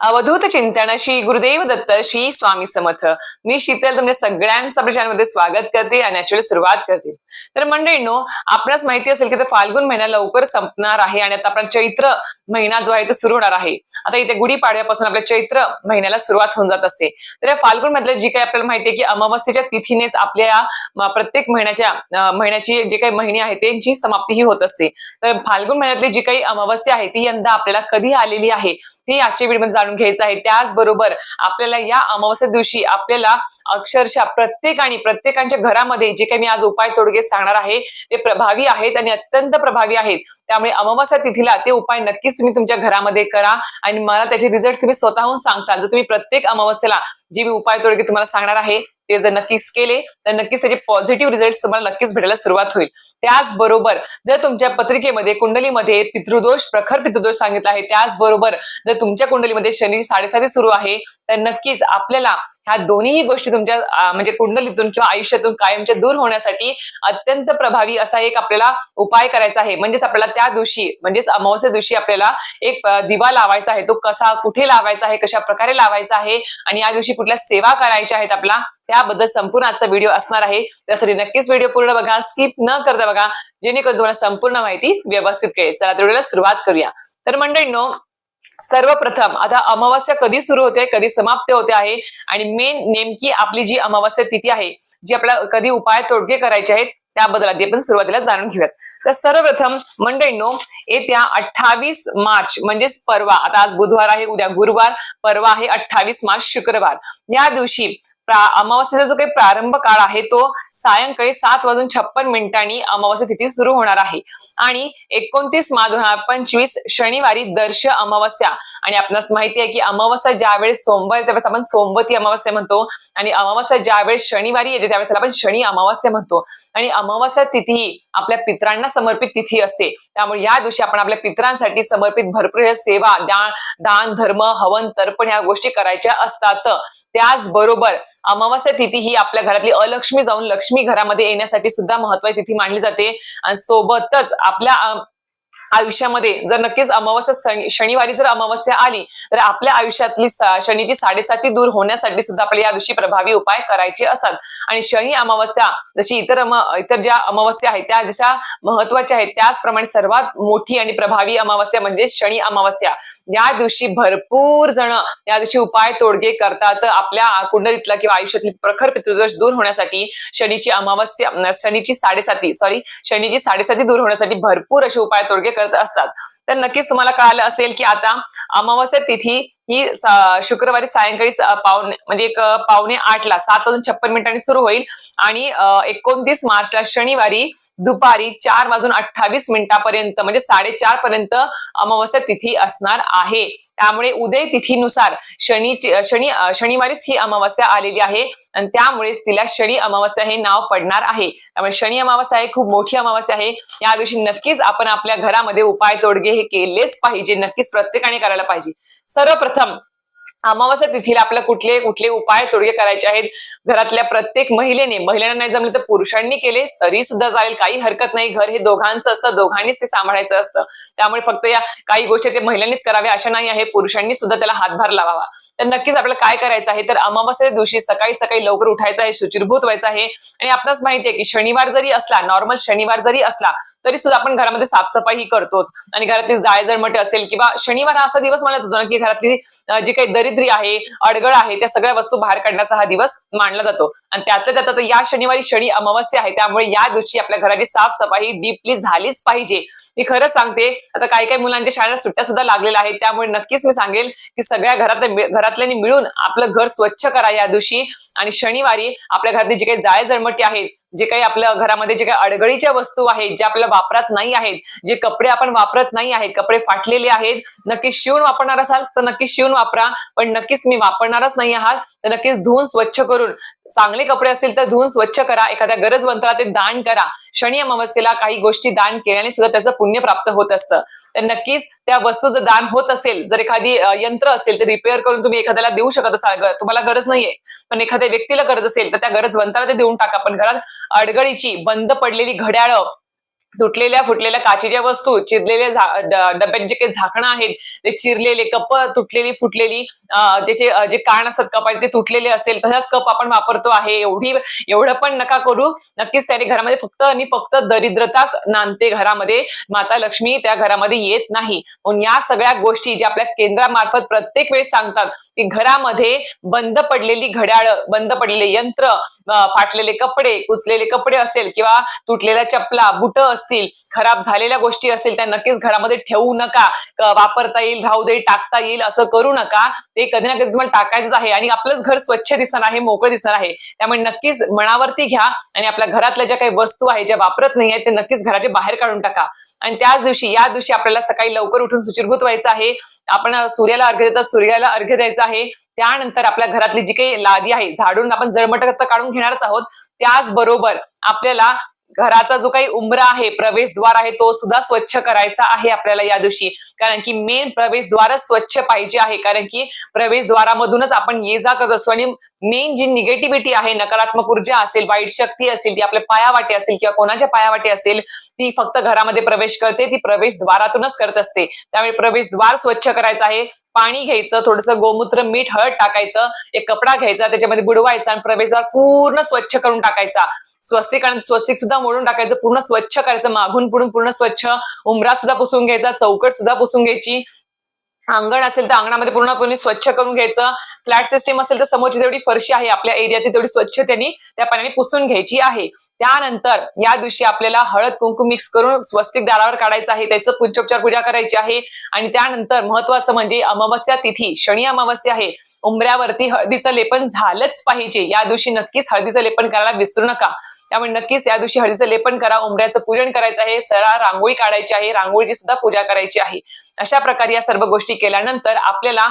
अवधूत चिंतन श्री गुरुदेव दत्त श्री स्वामी समर्थ. मी शीतल तुमच्या सगळ्यांचं आपल्या चॅनलमध्ये स्वागत करते आणि ऍक्च्युअली सुरुवात करते. तर मंडळींनो आपणास माहिती असेल की तर फाल्गुन महिना लवकर संपणार आहे आणि आता आपला चैत्र महिना जो आहे तो सुरू होणार आहे. आता इथे गुढीपाडव्यापासून आपल्या चैत्र महिन्याला सुरुवात होऊन जात असते. तर या फाल्गुन मधल्या जी काही आपल्याला माहिती आहे की अमावस्येच्या तिथीनेच आपल्या प्रत्येक महिन्याच्या महिन्याची जे काही महिने आहे त्यांची समाप्ती ही होत असते. तर फाल्गुन महिन्यातली जी काही अमावस्या आहे ती यंदा आपल्याला कधी आलेली आहे ती आजच्या व्हिडिओमध्ये जाणून घ्यायचं आहे. त्याचबरोबर आपल्याला या अमावस्या दिवशी आपल्याला अक्षरशः प्रत्येकाने प्रत्येकांच्या घरामध्ये जे काही मी आज उपाय तोडगे सांगणार आहे ते प्रभावी आहेत आणि अत्यंत प्रभावी आहेत. त्यामुळे अमावास्या तिथीला ते उपाय नक्कीच तुम्ही तुमच्या घरामध्ये करा. आणि मला त्याचे रिझल्ट तुम्ही स्वतःहून सांगता जर तुम्ही प्रत्येक अमावस्येला जे मी उपाय तोडगे तुम्हाला सांगणार आहे ते जर नक्कीच केले तर नक्कीच त्याचे पॉझिटिव्ह रिझल्ट तुम्हाला नक्कीच भेटायला सुरुवात होईल. त्याचबरोबर जर तुमच्या पत्रिकेमध्ये कुंडलीमध्ये पितृदोष प्रखर पितृदोष सांगितला आहे त्याचबरोबर जर तुमच्या कुंडलीमध्ये शनी साडेसाती सुरू आहे तर नक्कीच आपल्याला ह्या दोन्ही गोष्टी तुमच्या म्हणजे कुंडलीतून किंवा आयुष्यातून कायमच्या दूर होण्यासाठी अत्यंत प्रभावी असा एक आपल्याला उपाय करायचा आहे. म्हणजेच आपल्याला त्या दिवशी म्हणजेच अमावस्या दिवशी आपल्याला एक दिवा लावायचा आहे. तो कसा कुठे लावायचा आहे कशा प्रकारे लावायचा आहे आणि या दिवशी कुठल्या सेवा करायच्या आहेत आपला त्याबद्दल संपूर्ण आजचा व्हिडिओ असणार आहे. त्यासाठी नक्कीच व्हिडिओ पूर्ण बघा स्किप न करता बघा जेणेकरून तुम्हाला संपूर्ण माहिती व्यवस्थित कळेल. चला तर व्हिडिओला सुरुवात करूया. तर मंडळींनो सर्वप्रथम आता अमावस्या कधी सुरू होते कधी समाप्त होते आहे आणि मेन नेमकी आपली जी अमावस्या तिथी आहे जी आपल्याला कधी उपाय तोडगे करायचे आहेत त्याबद्दल आधी आपण सुरुवातीला जाणून घेऊयात. तर सर्वप्रथम मंडळींनो येत्या अठ्ठावीस मार्च म्हणजेच परवा आता आज बुधवार आहे उद्या गुरुवार परवा आहे अठ्ठावीस मार्च शुक्रवार. या दिवशी अमावस्येचा जो काही प्रारंभ काळ आहे तो सायंकाळी सात वाजून छप्पन मिनिटांनी अमावस्या तिथी सुरू होणार आहे. आणि एकोणतीस मार्च दोन हजार पंचवीस शनिवारी दर्श अमावस्या. आणि आपणास माहिती आहे की अमावस्या ज्यावेळेस सोमवार येते त्यावेळेस आपण सोमवती अमावस्या म्हणतो. आणि अमावस्या ज्यावेळेस शनिवारी येते त्यावेळेस आपण शनी अमावस्या म्हणतो. आणि अमावस्या तिथी आपल्या पित्रांना समर्पित तिथी असते. त्यामुळे या दिवशी आपण आपल्या पित्रांसाठी समर्पित भरपूर सेवा दान दान धर्म हवन तर्पण ह्या गोष्टी करायच्या असतात. त्याचबरोबर अमावस्या तिथी ही आपल्या घरातली अलक्ष्मी जाऊन लक्ष्मी घरामध्ये येण्यासाठी सुद्धा महत्वाची तिथी मानली जाते. आणि सोबतच आपल्या आयुष्यामध्ये जर नक्कीच अमावस्या शनिवारी जर अमावस्या आली तर आपल्या आयुष्यातली शनीची साडेसाती दूर होण्यासाठी सुद्धा आपल्याला या दिवशी प्रभावी उपाय करायचे असतात आणि शनी अमावस्या जशी इतर इतर ज्या अमावस्या आहेत त्या जशा महत्त्वाच्या आहेत त्याचप्रमाणे सर्वात मोठी आणि प्रभावी अमावस्या म्हणजे शनी अमावस्या. या दिवशी भरपूर जण या दिवशी उपाय तोडगे करतात. आपल्या कुंडलीतला किंवा आयुष्यातली प्रखर पितृदोष दूर होण्यासाठी शनीची अमावस्या शनीची साडेसाती सॉरी शनीची साडेसाती दूर होण्यासाठी भरपूर असे उपाय तोडगे करत असतात. तर नक्कीच तुम्हाला कळालं असेल की आता अमावस्या तिथी ही सा- शुक्रवारी सायंकाळी पावणे म्हणजे एक पावणे आठला सात वाजून छप्पन मिनिटांनी सुरू होईल. आणि एकोणतीस मार्चला शनिवारी दुपारी चार वाजून अठ्ठावीस मिनिटापर्यंत म्हणजे साडेचार पर्यंत अमावस्या तिथी असणार आहे. त्यामुळे उदय तिथीनुसार शनी शनी शनिवारीच ही अमावस्या आलेली आहे. आणि त्यामुळेच तिला शनी अमावस्या हे नाव पडणार आहे. त्यामुळे शनी अमावस्या हे खूप मोठी अमावस्या आहे. या दिवशी नक्कीच आपण आपल्या घरामध्ये उपाय तोडगे हे केलेच पाहिजे. नक्कीच प्रत्येकाने करायला पाहिजे. सर्वप्रथम अमावास्या तिथीला आपल्याला कुठले कुठले उपाय तोडगे करायचे आहेत? घरातल्या प्रत्येक महिलेने महिलांना नाही जमले तर पुरुषांनी केले तरी सुद्धा चालेल. काही हरकत नाही. घर हे दोघांचं असतं दोघांनीच ते सांभाळायचं असतं. त्यामुळे फक्त या काही गोष्टी ते महिलांनीच कराव्या अशा नाही आहे. पुरुषांनी सुद्धा त्याला हातभार लावावा. तर नक्कीच आपल्याला काय करायचं आहे? तर अमावस्या दिवशी सकाळी सकाळी लवकर उठायचं आहे शुचिरभूत व्हायचं आहे. आणि आपणास माहिती आहे की शनिवार जरी असला नॉर्मल शनिवार जरी असला तरी सुद्धा आपण घरामध्ये साफसफाई ही करतोच. आणि घरातली जाय जाळजळमट असेल किंवा शनिवार हा असा दिवस म्हणत होतो ना की घरातली जी काही दरिद्री आहे अडगळ आहे त्या सगळ्या वस्तू बाहेर काढण्याचा हा दिवस मानला जातो. आणि त्यातल्या त्यात या शनिवारी शनी अमावस्या आहे त्यामुळे या दिवशी आपल्या घराची साफसफाई डीपली झालीच पाहिजे. मी खरंच सांगते आता काही काही मुलांच्या शाळेत सुट्ट्या सुद्धा लागलेल्या आहेत त्यामुळे नक्कीच मी सांगेल की सगळ्या घरातल्या घरातल्यांनी मिळून आपलं घर स्वच्छ करा या दिवशी. आणि शनिवारी आपल्या घरातली जी काही जाळे जळमटी आहेत जे काही आपल्या घरामध्ये जे काही अडगळीच्या वस्तू आहेत ज्या आपल्या वापरात नाही आहेत जे कपडे आपण वापरत नाही आहेत कपडे फाटलेले आहेत नक्की शिवून वापरणार असाल तर नक्की शिवून वापरा. पण नक्कीच मी वापरणारच नाही आहात तर नक्कीच धुवून स्वच्छ करून चांगले कपडे असतील तर धुवून स्वच्छ करा. एखाद्या गरजवंताला ते दान करा. शनी अमावस्येला काही गोष्टी दान केल्याने सुद्धा त्याचं पुण्य प्राप्त होत असतं. तर नक्कीच त्या वस्तूचं दान होत असेल जर एखादी यंत्र असेल तर रिपेअर करून तुम्ही एखाद्याला देऊ शकत असाल. तुम्हाला गरज नाहीये. पण एखाद्या व्यक्तीला गरज असेल तर त्या गरजवंताला ते देऊन टाका. पण घरात अडगळीची बंद पडलेली घड्याळं तुटलेल्या फुटलेल्या काचेच्या वस्तू चिरलेले झा- डब्यात जे काही झाकणं आहेत ते चिरलेले कप तुटलेली फुटलेली त्याचे जे कान असतात कपाचे ते तुटलेले असेल तसाच कप आपण वापरतो आहे. एवढी एवढं पण नका करू. नक्कीच त्याने घरामध्ये फक्त आणि फक्त दरिद्रताच नांदते घरामध्ये. माता लक्ष्मी त्या घरामध्ये येत नाही. म्हणून या सगळ्या गोष्टी ज्या आपल्या केंद्रामार्फत प्रत्येक वेळेस सांगतात की घरामध्ये बंद पडलेली घड्याळ बंद पडलेले यंत्र अं, फाटलेले कपडे कुचलेले कपडे असेल किंवा तुटलेल्या चपला बुट असतील खराब झालेल्या गोष्टी असतील त्या नक्कीच घरामध्ये ठेवू नका. वापरता येईल राहू दे टाकता येईल असं करू नका. ते कधी ना कधी तुम्हाला टाकायचंच आहे आणि आपलंच घर स्वच्छ दिसणार आहे मोकळं दिसणार आहे. त्यामुळे नक्कीच मनावरती घ्या आणि आपल्या घरातल्या ज्या काही वस्तू आहेत ज्या वापरत नाही आहेत ते नक्कीच घराच्या बाहेर काढून टाका. आणि त्याच दिवशी या दिवशी आपल्याला सकाळी लवकर उठून सुचिरभूत व्हायचं आहे. आपण सूर्याला अर्घ्य देतात सूर्याला अर्घ्य द्यायचं आहे. त्यानंतर आपल्या घरातली जी काही लादी आहे झाडून आपण जळमट काढून घेणारच आहोत. त्याचबरोबर आपल्याला घराचा जो काही उंबरा आहे प्रवेशद्वार आहे तो सुद्धा स्वच्छ करायचा आहे आपल्याला या दिवशी. कारण की मेन प्रवेशद्वारच स्वच्छ पाहिजे आहे. कारण की प्रवेशद्वारामधूनच आपण ये जा करत असतो आणि मेन जी निगेटिव्हिटी आहे नकारात्मक ऊर्जा असेल वाईट शक्ती असेल ती आपल्या पायावाटे असेल किंवा कोणाच्या पायावाटे असेल ती फक्त घरामध्ये प्रवेश करते ती प्रवेशद्वारातूनच करत असते. त्यामुळे प्रवेशद्वार स्वच्छ करायचं आहे. पाणी घ्यायचं थोडंसं गोमूत्र मीठ हळद टाकायचं एक कपडा घ्यायचा त्याच्यामध्ये बुडवायचा आणि प्रवेशद्वार पूर्ण स्वच्छ करून टाकायचा. स्वस्तिक आणि स्वस्तिक सुद्धा मोडून टाकायचं पूर्ण स्वच्छ करायचं मागून पुढून पूर्ण स्वच्छ उमरा सुद्धा पुसून घ्यायचा चौकट सुद्धा पुसून घ्यायची अंगण असेल तर अंगणामध्ये पूर्णपणे स्वच्छ करून घ्यायचं. फ्लॅट सिस्टीम असेल तर समोरची जेवढी फरशी आहे आपल्या एरियातली तेवढी स्वच्छ त्यांनी त्या पाण्याने पुसून घ्यायची आहे. त्यानंतर या दिवशी आपल्याला हळद कुंकू मिक्स करून स्वस्तिक दारावर काढायचं आहे. त्याचं पंचोपचार पूजा करायची आहे. आणि त्यानंतर महत्वाचं म्हणजे अमावस्या तिथी शनी अमावस्या आहे. उंबऱ्यावरती हळदीचं लेपन झालंच पाहिजे. या दिवशी नक्कीच हळदीचं लेपन करायला विसरू नका. त्यामुळे नक्कीच या दिवशी हळदीचं लेपन करा उंबऱ्याचं पूजन करायचं आहे सरा रांगोळी काढायची आहे रांगोळीची सुद्धा पूजा करायची आहे. अशा प्रकारे या सर्व गोष्टी केल्यानंतर आपल्याला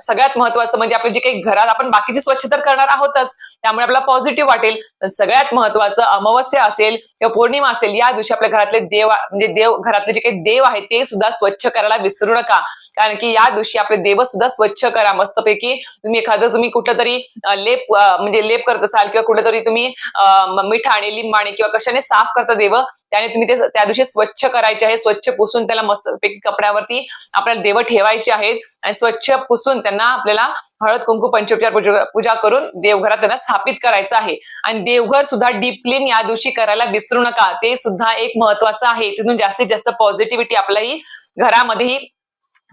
सगळ्यात महत्वाचं म्हणजे आपलं जे काही घरात आपण बाकीची स्वच्छ तर करणार आहोतच त्यामुळे आपल्याला पॉझिटिव्ह वाटेल. पण सगळ्यात महत्वाचं अमावस्या असेल किंवा पौर्णिमा असेल या दिवशी आपल्या घरातले देव म्हणजे देव घरातले जे काही देव आहेत ते सुद्धा स्वच्छ करायला विसरू नका. कारण की या दिवशी आपले देव सुद्धा स्वच्छ करा. मस्तपैकी तुम्ही एखादं तुम्ही कुठलं तरी लेप म्हणजे लेप करत असाल किंवा कुठेतरी तुम्ही अं, मिठाने लिंबाने किंवा कशाने साफ करता देव त्याने तुम्ही ते त्या दिवशी स्वच्छ करायचे आहे स्वच्छ पुसून त्याला मस्तपैकी कपड्यावरती आपल्याला देव ठेवायचे आहेत आणि स्वच्छ पुसून त्यांना आपल्याला हळद कुंकू पंचोपचार पूजा पूजा करून देवघरात त्यांना स्थापित करायचं आहे. आणि देवघर सुद्धा डीप क्लीन या दिवशी करायला विसरू नका. ते सुद्धा एक महत्वाचं आहे. तिथून जास्तीत जास्त पॉझिटिव्हिटी आपल्याही घरामध्येही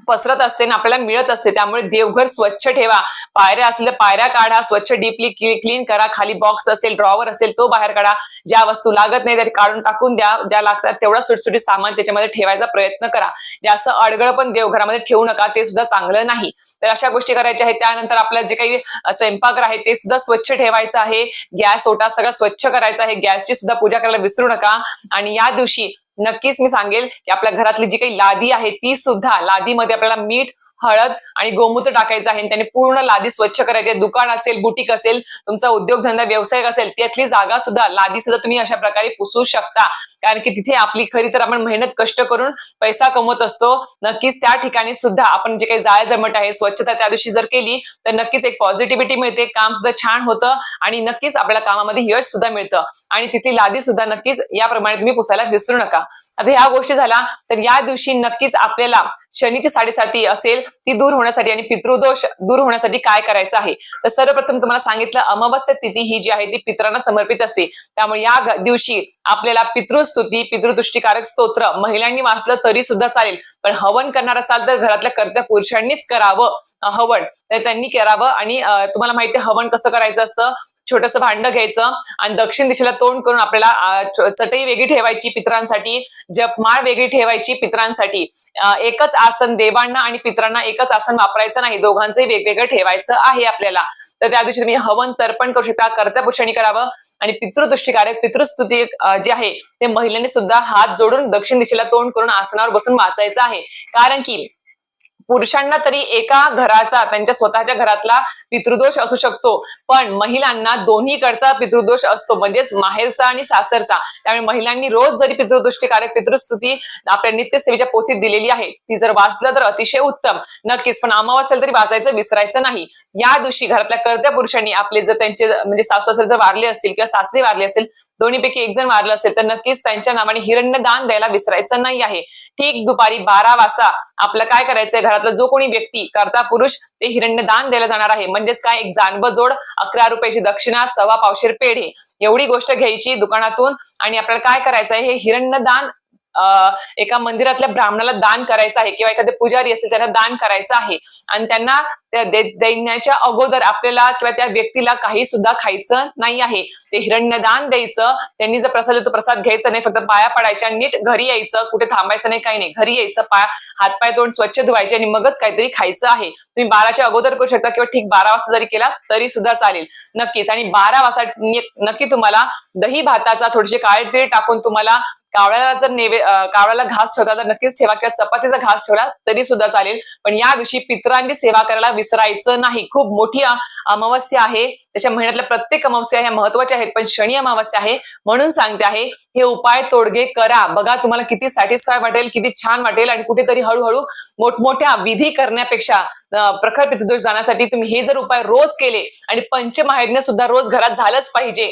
पसरत असते आणि आपल्याला मिळत असते. त्यामुळे देवघर स्वच्छ ठेवा. पायऱ्या असल्या पायऱ्या काढा. स्वच्छ डीपली क्लीन करा. खाली बॉक्स असेल ड्रॉवर असेल तो बाहेर काढा. ज्या वस्तू लागत नाही त्या काढून टाकून द्या. ज्या लागतात तेवढा सुटसुटी सामान त्याच्यामध्ये ठेवायचा प्रयत्न करा. जास्त अडगळ पण देवघरामध्ये ठेवू नका. ते सुद्धा चांगलं नाही. तर अशा गोष्टी करायच्या आहेत. त्यानंतर आपलं जे काही स्वयंपाकघर आहे ते सुद्धा स्वच्छ ठेवायचं आहे. गॅस ओटा सगळं स्वच्छ करायचं आहे. गॅसची सुद्धा पूजा करायला विसरू नका. आणि या दिवशी नक्कीच मी सांगेल की आपल्या घरातली जी काही लादी आहे ती सुद्धा लादीमध्ये आपल्याला मीठ हळद आणि गोमूत्र टाकायचं आहे त्याने पूर्ण लादी स्वच्छ करायची दुकान असेल बुटीक असेल तुमचा उद्योगधंदा व्यावसायिक असेल त्यातली जागा सुद्धा लादी सुद्धा तुम्ही अशा प्रकारे पुसू शकता. कारण की तिथे आपली खरी तर आपण मेहनत कष्ट करून पैसा कमवत असतो. नक्कीच त्या ठिकाणी सुद्धा आपण जे काही जाळ जमट आहे स्वच्छता त्या दिवशी जर केली तर नक्कीच एक पॉझिटिव्हिटी मिळते काम सुद्धा छान होतं आणि नक्कीच आपल्याला कामामध्ये यश सुद्धा मिळतं. आणि तिथली लादी सुद्धा नक्कीच याप्रमाणे तुम्ही पुसायला विसरू नका. आता ह्या गोष्टी झाल्या तर या दिवशी नक्कीच आपल्याला शनीची साडेसाती असेल ती दूर होण्यासाठी आणि पितृदोष दूर होण्यासाठी काय करायचं आहे? तर सर्वप्रथम तुम्हाला सांगितलं अमावस्या तिथी ही जी आहे ती पित्रांना समर्पित असते. त्यामुळे या दिवशी आपल्याला पितृस्तुती पितृदृष्टीकारक स्तोत्र महिलांनी वाचलं तरी सुद्धा चालेल. पण हवन करणार असाल तर घरातल्या कर्त्या पुरुषांनीच करावं हवन. तर त्यांनी करावं आणि तुम्हाला माहिती हवन कसं करायचं असतं? छोटस भांड घ्यायचं आणि दक्षिण दिशेला तोंड करून आपल्याला चटई वेगळी ठेवायची पित्रांसाठी जपमाळ वेगळी ठेवायची पित्रांसाठी. एकच आसन देवांना आणि पित्रांना एकच आसन वापरायचं नाही दोघांचंही वेगवेगळं ठेवायचं आहे आपल्याला. तर त्या दिवशी तुम्ही हवन तर्पण करू शकता कर्त्या करावं आणि पितृदृष्टीकारक पितृस्तुती जे जी आहे ते महिलेने सुद्धा हात जोडून दक्षिण दिशेला तोंड करून आसनावर बसून वाचायचं आहे. कारण की पुरुषांना तरी एका घराचा त्यांच्या स्वतःच्या घरातला पितृदोष असू शकतो. पण महिलांना दोन्हीकडचा पितृदोष असतो म्हणजेच माहेरचा आणि सासरचा. त्यामुळे महिलांनी रोज जरी पितृदृष्टीकारक पितृस्तुती आपल्या नित्यसेवेच्या पोथीत दिलेली आहे ती जर वाचलं तर अतिशय उत्तम. नक्कीच पण असेल तरी वाचायचं विसरायचं नाही. या दिवशी घरातल्या कर्त्या पुरुषांनी आपले जर त्यांचे म्हणजे सासू सासरे जर वारले असतील किंवा सासरे वारले असेल दोन्हीपैकी एक जण वारलं असेल तर नक्कीच त्यांच्या नावाने हिरण्य दान द्यायला विसरायचं नाही आहे. ठीक दुपारी बारा वाजता आपलं काय करायचंय? घरातला जो कोणी व्यक्ती करता पुरुष ते हिरण्य दान दिलं जाणार आहे. म्हणजेच काय? एक जानब जोड अकरा रुपयाची दक्षिणा सव्वा पावशेर पेढे. एवढी गोष्ट घ्यायची दुकानातून आणि आपल्याला काय करायचंय? हे हिरण्य दान एका मंदिरातल्या ब्राह्मणाला दान करायचं आहे किंवा एखादे पुजारी असेल त्यांना दान करायचं आहे. आणि त्यांना त्या दे- देण्याच्या अगोदर आपल्याला किंवा त्या व्यक्तीला काही सुद्धा खायचं नाही आहे. ते हिरण्यदान द्यायचं त्यांनी जर प्रसाद तो प्रसाद घ्यायचा नाही फक्त पाया पडायच्या नीट घरी यायचं कुठे थांबायचं नाही काही नाही. घरी यायचं पाय हातपाय तोंड स्वच्छ धुवायचे आणि मगच काहीतरी खायचं आहे. तुम्ही बाराच्या अगोदर करू शकता किंवा ठीक बारा वाजता जरी केला तरी सुद्धा चालेल. नक्कीच. आणि बारा वाजता नक्की तुम्हाला दही भाताचा थोडीशी काळे तीळ टाकून तुम्हाला कावळ्याला जर नेवे कावळ्याला घास ठेवता तर नक्कीच ठेवा किंवा चपातीचा घास ठेवला तरी सुद्धा चालेल. पण या दिवशी पितरांची सेवा करायला विसरायचं नाही. खूप मोठी अमावस्या आहे. त्याच्या महिन्यातल्या प्रत्येक अमावस्या ह्या महत्त्वाच्या आहेत. पण शनी अमावस्या आहे म्हणून सांगते आहे हे उपाय तोडगे करा. बघा तुम्हाला किती सॅटिस्फाय वाटेल किती छान वाटेल आणि कुठेतरी हळूहळू मोठमोठ्या विधी करण्यापेक्षा प्रखर पितृदोष जाण्यासाठी तुम्ही हे जर उपाय रोज केले आणि पंचमहायज्ञ सुद्धा रोज घरात झालंच पाहिजे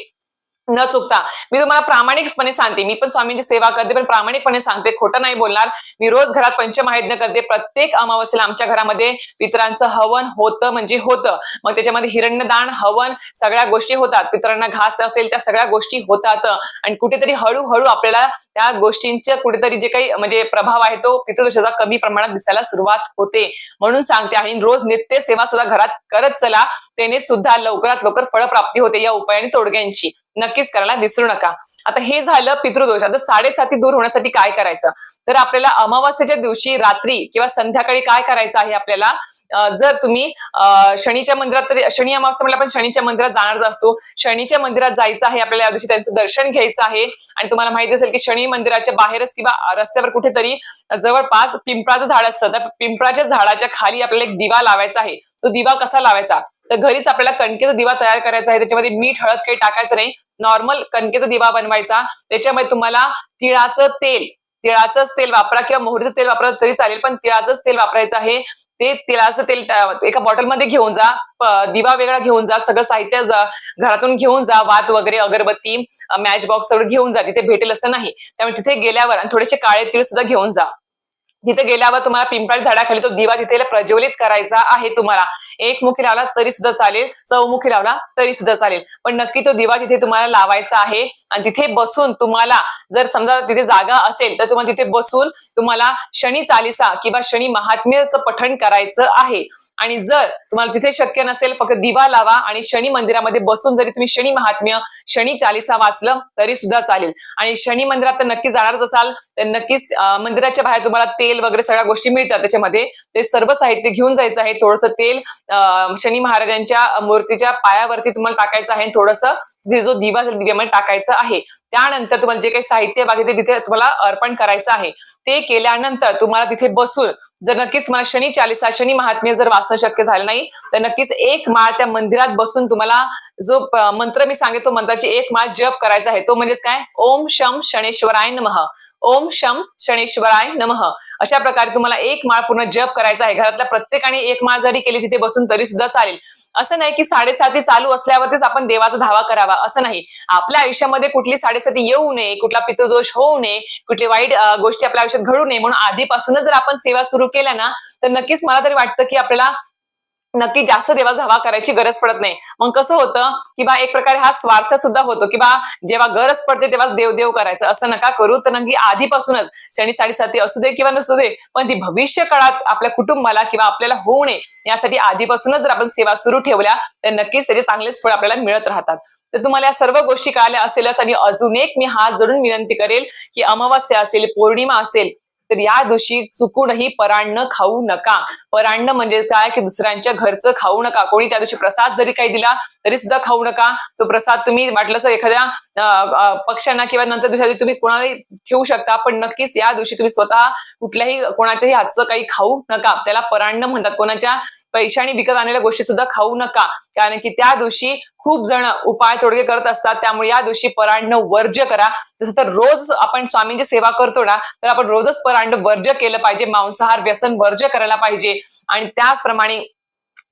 न चुकता. मी तुम्हाला प्रामाणिकपणे सांगते. मी पण स्वामींची सेवा करते पण प्रामाणिकपणे सांगते. खोटं नाही बोलणार. मी रोज घरात पंचमहायज्ञ करते. प्रत्येक अमावस्येला आमच्या घरामध्ये पितरांचं हवन होतं म्हणजे होतं. मग त्याच्यामध्ये हिरण्यदान हवन सगळ्या गोष्टी होतात. पितरांना घास असेल त्या सगळ्या गोष्टी होतात. आणि कुठेतरी हळूहळू आपल्याला त्या गोष्टींच्या कुठेतरी जे काही म्हणजे प्रभाव आहे तो पितृदोषाचा कमी प्रमाणात दिसायला सुरुवात होते. म्हणून सांगते आणि रोज नित्य सेवा सुद्धा घरात करत चला. त्याने सुद्धा लवकरात लवकर फळप्राप्ती होते या उपाय आणि तोडग्यांची. नक्कीच करायला विसरू नका. आता हे झालं पितृदोष. आता साडेसाती दूर होण्यासाठी काय करायचं? तर आपल्याला अमावास्येच्या दिवशी रात्री किंवा संध्याकाळी काय करायचं आहे आपल्याला? जर तुम्ही शनीच्या मंदिरात तरी शनी अमावस्या म्हणजे आपण शनीच्या मंदिरात जाणार असतो शनीच्या मंदिरात जायचं आहे आपल्याला या दिवशी त्यांचं दर्शन घ्यायचं आहे आणि तुम्हाला माहिती असेल की शनी मंदिराच्या बाहेरच किंवा रस्त्यावर कुठेतरी जवळपास पिंपळाचं झाड असतं. तर पिंपळाच्या झाडाच्या खाली आपल्याला एक दिवा लावायचा आहे. तो दिवा कसा लावायचा? तर घरीच आपल्याला कणकेचा दिवा तयार करायचा आहे. त्याच्यामध्ये मीठ हळद काही टाकायचं नाही. नॉर्मल कणकेचा दिवा बनवायचा. त्याच्यामध्ये तुम्हाला तिळाचं तेल तिळाचंच तेल वापरा किंवा मोहरीचं तेल वापरा तरी चालेल पण तिळाचंच तेल वापरायचं आहे. ते तिळाचं तेल एका बॉटलमध्ये घेऊन जा दिवा वेगळा घेऊन जा सगळं साहित्य जा- घरातून घेऊन जा वात वगैरे अगरबत्ती मॅच बॉक्स सगळं घेऊन जा तिथे भेटेल असं नाही. त्यामुळे तिथे गेल्यावर आणि थोडेसे काळे तीळ सुद्धा घेऊन जा. तिथे गेल्यावर तुम्हाला पिंपळ झाडाखाली तो दिवा तिथे प्रज्वलित करायचा आहे तुम्हाला. एकमुखी लावला तरी सुद्धा चालेल चौमुखी लावला तरी सुद्धा चालेल. पण नक्की तो दिवा तिथे तुम्हाला लावायचा आहे आणि तिथे बसून तुम्हाला जर समजा तिथे जागा असेल तर तुम्हाला तिथे बसून तुम्हाला शनी चालिसा किंवा शनी महात्म्यचं पठण करायचं आहे. आणि जर तुम्हाला तिथे शक्य नसेल फक्त दिवा लावा आणि शनी मंदिरामध्ये बसून जरी तुम्ही शनी महात्म्य शनी चालिसा वाचलं तरी सुद्धा चालेल. आणि शनी मंदिरात तर नक्की जाणारच असाल तर नक्कीच मंदिराच्या बाहेर तुम्हाला तेल वगैरे सगळ्या गोष्टी मिळतात त्याच्यामध्ये. ते सर्व साहित्य घेऊन जायचं आहे थोडंसं तेल शनी महाराजांच्या मूर्तीच्या पायावरती तुम्हाला टाकायचं आहे थोडंसं तिथे जो दिवा दिव्यामध्ये टाकायचं आहे. त्यानंतर तुम्हाला जे काही साहित्य बाकी ते तिथे तुम्हाला अर्पण करायचं आहे. ते केल्यानंतर तुम्हाला तिथे बसून जर नक्कीच मला शनी चालिसा शनी महात्म्य जर वाचणं शक्य झालं नाही तर नक्कीच एक माळ त्या मंदिरात बसून तुम्हाला जो मंत्र मी सांगेन तो मंत्राची एक माळ जप करायचा आहे. तो म्हणजेच काय? ओम शम शनेश्वराय नमः. ओम शम शनेश्वराय नमः. अशा प्रकारे तुम्हाला एक माळ पूर्ण जप करायचा आहे. घरातल्या प्रत्येकाने एक माळ जरी केली तिथे बसून तरी सुद्धा चालेल. असं नाही की साडेसाती चालू असल्यावरतीच आपण देवाचा धावा करावा. असं नाही. आपल्या आयुष्यामध्ये कुठली साडेसाती येऊ नये कुठला पितृदोष होऊ नये कुठली वाईट गोष्टी आपल्या आयुष्यात घडू नये म्हणून आधीपासूनच जर आपण सेवा सुरू केल्या ना तर नक्कीच मला तरी वाटतं की आपल्याला नक्की जास्त देवा धावा करायची गरज पडत नाही. मग कसं होतं की बा एक प्रकारे हा स्वार्थ सुद्धा होतो की बा जेव्हा गरज पडते तेव्हा देवदेव करायचं. असं नका करू. तर नक्की आधीपासूनच शनी साडेसाती असू दे किंवा नसू दे पण ती भविष्य काळात आपल्या कुटुंबाला किंवा आपल्याला होऊ नये यासाठी आधीपासूनच जर आपण सेवा सुरू ठेवल्या तर नक्कीच त्याचे चांगलेच फळ आपल्याला मिळत राहतात. तर तुम्हाला या सर्व गोष्टी कळाल्या असेलच आणि अजून एक मी हात जोडून विनंती करेल की अमावस्या असेल पौर्णिमा असेल तर या दिवशी चुकूनही परान्न खाऊ नका. परान्न म्हणजे काय? की दुसऱ्यांच्या घरचं खाऊ नका. कोणी त्या दिवशी प्रसाद जरी काही दिला तरी सुद्धा खाऊ नका. तो प्रसाद तुम्ही वाटलं तर एखाद्या पक्ष्यांना किंवा नंतर दुसऱ्या दिवशी तुम्ही कोणालाही ठेवू शकता पण नक्कीच या दिवशी तुम्ही स्वतः कुठल्याही कोणाच्याही हातचं काही खाऊ नका. त्याला परान्न म्हणतात. कोणाच्या पैशाने विकत आणलेल्या गोष्टी सुद्धा खाऊ नका. कारण की त्या दिवशी खूप जण उपाय तोडगे करत असतात. त्यामुळे या दिवशी परांडण वर्ज्य करा. जसं तर रोज आपण स्वामींची सेवा करतो ना तर आपण रोजच परांड वर्ज्य केलं पाहिजे. मांसाहार व्यसन वर्ज्य करायला पाहिजे. आणि त्याचप्रमाणे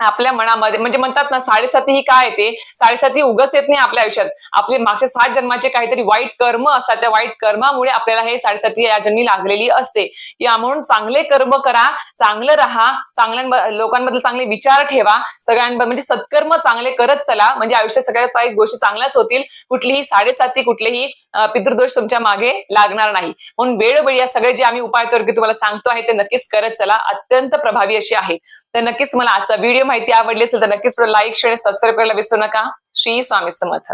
आपल्या मनामध्ये म्हणजे म्हणतात ना साडेसाती ही काय येते साडेसाती उगस येत नाही आपल्या आयुष्यात. आपले मागच्या सात जन्माचे काहीतरी वाईट कर्म असतात त्या वाईट कर्मामुळे आपल्याला हे साडेसाती या जन्मी लागलेली असते. या म्हणून चांगले कर्म करा चांगलं राहा चांगल्या लोकांबद्दल चांगले विचार ठेवा सगळ्यांबद्दल म्हणजे सत्कर्म चांगले करत चला म्हणजे आयुष्यात सगळ्या काही गोष्टी चांगल्याच होतील. कुठलीही साडेसाती कुठलेही पितृदोष तुमच्या मागे लागणार नाही. म्हणून वेळोवेळी या सगळे जे आम्ही उपाय तर तुम्हाला सांगतो आहे ते नक्कीच करत चला. अत्यंत प्रभावी अशी आहे. तर नक्कीच मला आजचा व्हिडिओ माहिती आवडली असेल तर नक्कीच लाईक शेअर सबस्क्राईब करायला विसरू नका. श्री स्वामी समर्थ.